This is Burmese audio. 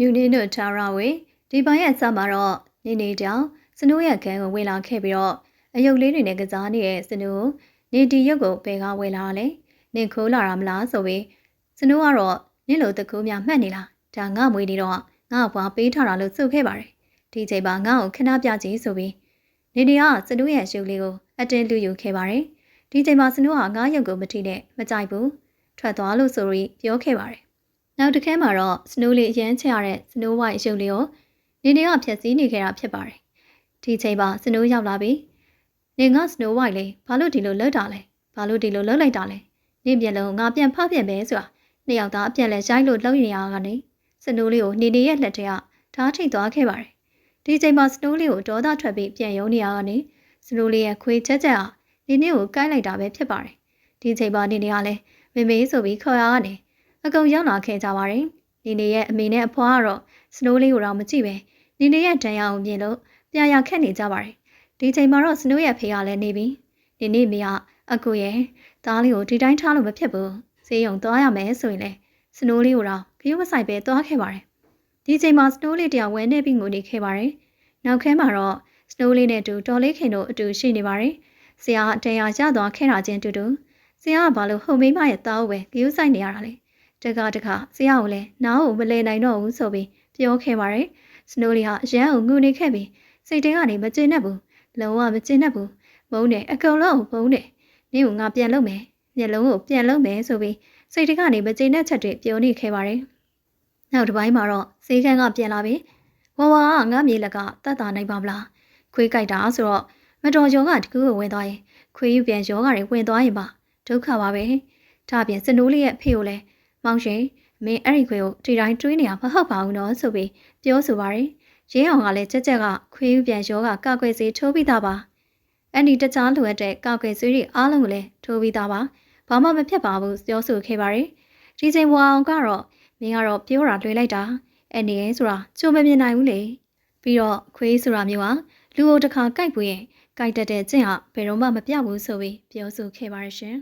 ယူနီတို့ထားရဝေဒီပိုင်းရဲ့အစမှာတော့နေနေတောင်စနိုးရဲ့ခန်းကိုဝင်လာခဲ့ပြီးတော့အယုတ်လေးတွေနဲ့ကစားနေတဲ့စနိုးနေတီရုပ်ကိုဘယ်ကဝယ်လာလဲနင်ခိုးလာတာမလားဆိုပြီးစနိုးကတော့နင့်လိုတကူများမှတ်နေလားဒါငါမွေးနေတော့ငါ့ဘွားပေးထားတာလို့ဆိုခဲ့ပါတယ်ဒီချိန်မှာငါ့ကိုခဏပြကြည့်ဆိုပြီးနေနေကစနိုးရဲ့ရုပ်လေးကိုအတင်းလူယူခဲ့ပါတယ်ဒီချိန်မှာစနိုးကငါ့ရုပ်ကိုမထိနဲ့မကြိုက်ဘူးထွက်သွားလို့ဆိုပြီးပြောခဲ့ပါတယ် နောက်တစ်ခါမှာတော့စနိုးလေးအရန်ချရတဲ့စနိုးဝိုင်ရုပ်လေးကိုနေနေကဖြည့်ဆည်းနေခဲ့တာဖြစ်ပါတယ်ဒီချိန်မှာစနိုးရောက်လာပြီနေငါစနိုးဝိုင်လေးဘာလို့ဒီလိုလှုပ်တာလဲဘာလို့ဒီလိုလှုပ်လိုက်တာလဲနေပြန်လုံးငါပြန်ဖပြန်ပဲဆိုတာနှစ်ယောက်သားအပြန်လဲရိုက်လို့လှုပ်နေရတာကနေစနိုးလေးကိုနေနေရဲ့လက်ထဲကဓာတ်ထိတ်သွားခဲ့ပါတယ်ဒီချိန်မှာစနိုးလေးကိုဒေါသထွက်ပြီးပြန်ယုံနေရတာကနေစနိုးလေးရဲ့ခွေးချက်ချက်ဟာနေနေကိုကိုက်လိုက်တာပဲဖြစ်ပါတယ်ဒီချိန်မှာနေနေကလည်းမေမေဆိုပြီးခေါ်ရကနေ အကုန်ရောက်လာခဲ့ကြပါတယ်နေနေရဲ့အမေနဲ့အဖွားကတော့စနိုးလေးကိုတော့မကြည့်ပဲနေနေရဲ့ဒဏ်ရာကိုမြင်လို့ပြာရခက်နေကြပါတယ်ဒီချိန်မှာတော့စနိုးရဲ့ဖေကလည်းနေပြီနေနေမေကအကူရဲ့သားလေးကိုဒီတိုင်းထားလို့မဖြစ်ဘူးဆေးရုံသွားရမယ်ဆိုရင်လေစနိုးလေးကိုတော့ခရုမဆိုင်ပဲသွားခဲ့ပါတယ်ဒီချိန်မှာစနိုးလေးတရားဝဲနေပြီးငိုနေခဲ့ပါတယ်နောက်ခဲမှာတော့စနိုးလေးနဲ့တူတော်လေးခင်တို့အတူရှိနေပါတယ်ဆရာအတရားရသွားခဲ့တာချင်းတူတူဆရာကဘာလို့ဟုံမိမရဲ့တားကိုပဲဂရုစိုက်နေရတာလဲ တကတကဆရာကိုလည်းနားကိုမလဲနိုင်တော့ဘူးဆိုပြီးပြောခဲ့ပါတယ်စနိုးလေးဟာအရန်ကိုငုံနေခဲ့ပြီးစိတ်ထဲကနေမကျေနပ်ဘူးလုံးဝမကျေနပ်ဘူးမုန်းတယ်အကုန်လုံးဘုံတယ်နင့်ကငါပြန်လုပ်မယ်မျက်လုံးကိုပြန်လုပ်မယ်ဆိုပြီးစိတ်ထဲကနေမကျေနပ်ချက်တွေပြောနေခဲ့ပါတယ်နောက်တစ်ပိုင်းမှာတော့ဈေးကန်းကပြန်လာပြီးဝဝကငါမြေလက်ကတတ်တာနိုင်ပါမလားခွေးကြိုက်တာဆိုတော့မတော်ကျော်ကတကူကိုဝင်သွားရင်ခွေးယူပြန်ရောဂါတွေဝင်သွားရင်ပါဒုက္ခပါပဲဒါအပြင်စနိုးလေးရဲ့ဖေကိုလည်း မောင်ရှင်မင်းအဲ့ဒီခွေကိုဒီတိုင်းတွေးနေရမဟုတ်ပါဘူးနော်ဆိုပြီးပြောဆိုပါတယ်ရင်းအောင်ကလည်းကြက်ကြက်ကခွေးယူပြန်ရောဂါကောက်ွယ်စေထိုးပြီးသားပါအဲ့ဒီတခြားလိုအပ်တဲ့ကောက်ွယ်ဆွေးတွေအားလုံးကိုလည်းထိုးပြီးသားပါဘာမှမဖြစ်ပါဘူးပြောဆိုခဲ့ပါတယ်ဒီချိန်ဝါအောင်ကတော့မင်းကတော့ပြောတာလွှဲလိုက်တာအဲ့နေရဲဆိုတာကြုံမမြင်နိုင်ဘူးလေပြီးတော့ခွေးဆိုတာမျိုးဟာလူကိုတစ်ခါကြိုက်ပွေးရင်ကြိုက်တတ်တဲ့ကျင့်ဟာဘယ်တော့မှမပြောက်ဘူးဆိုပြီးပြောဆိုခဲ့ပါတယ်ရှင်